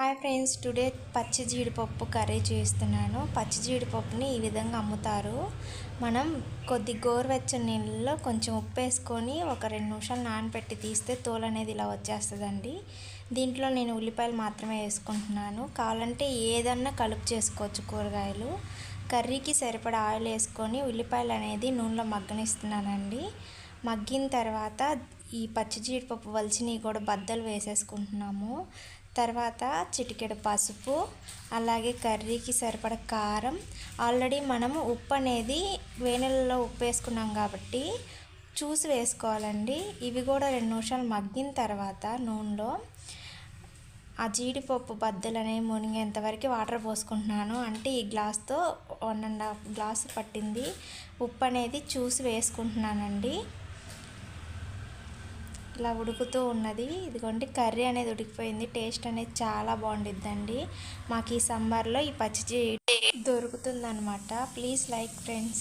Hi friends today పచ్చి జీడిపప్పు curry చేస్తున్నాను. పచ్చి జీడిపప్పుని ఈ విధంగా అమ్ముతారు. మనం కొద్ది గోరువెచ్చని నీళ్ళలో కొంచెం ఉప్పు వేసుకొని ఒక రెండు నిమిషాలు నానబెట్టి తీస్తే తోలు అనేది ఇలా వచ్చేస్తుందండి. దీంట్లో నేను ఉల్లిపాయలు మాత్రమే వేసుకుంటున్నాను. కావాలంటే ఏదన్నా కలుపు చేసుకోవచ్చు కూరగాయలు. కర్రీకి సరిపడా ఆయిల్ వేసుకొని ఉల్లిపాయలు అనేది నూనెలో మగ్గనిస్తున్నానండి. మగ్గిన తర్వాత ఈ పచ్చి జీడిపప్పు వలిచినవి కూడా బద్దలు వేసేసుకుంటున్నాము. తర్వాత చిటికెడు పసుపు అలాగే కర్రీకి సరిపడ కారం. ఆల్రెడీ మనము ఉప్పు అనేది వేనెలలో ఉప్పు వేసుకున్నాం కాబట్టి చూసి వేసుకోవాలండి. ఇవి కూడా రెండు నిమిషాలు మగ్గిన తర్వాత నూనెలో ఆ జీడిపప్పు బద్దలు అనేవి మునిగేంతవరకు వాటర్ పోసుకుంటున్నాను. అంటే ఈ గ్లాస్తో వన్ అండ్ హాఫ్ గ్లాస్ పట్టింది. ఉప్పు అనేది చూసి వేసుకుంటున్నానండి. ఇట్లా ఉడుకుతూ ఉన్నది. ఇదిగోండి కర్రీ అనేది ఉడికిపోయింది. టేస్ట్ అనేది చాలా బాగుండిద్దండి. మాకు ఈ సమ్మర్లో ఈ పచ్చి దొరుకుతుందనమాట ప్లీజ్ లైక్ ఫ్రెండ్స్.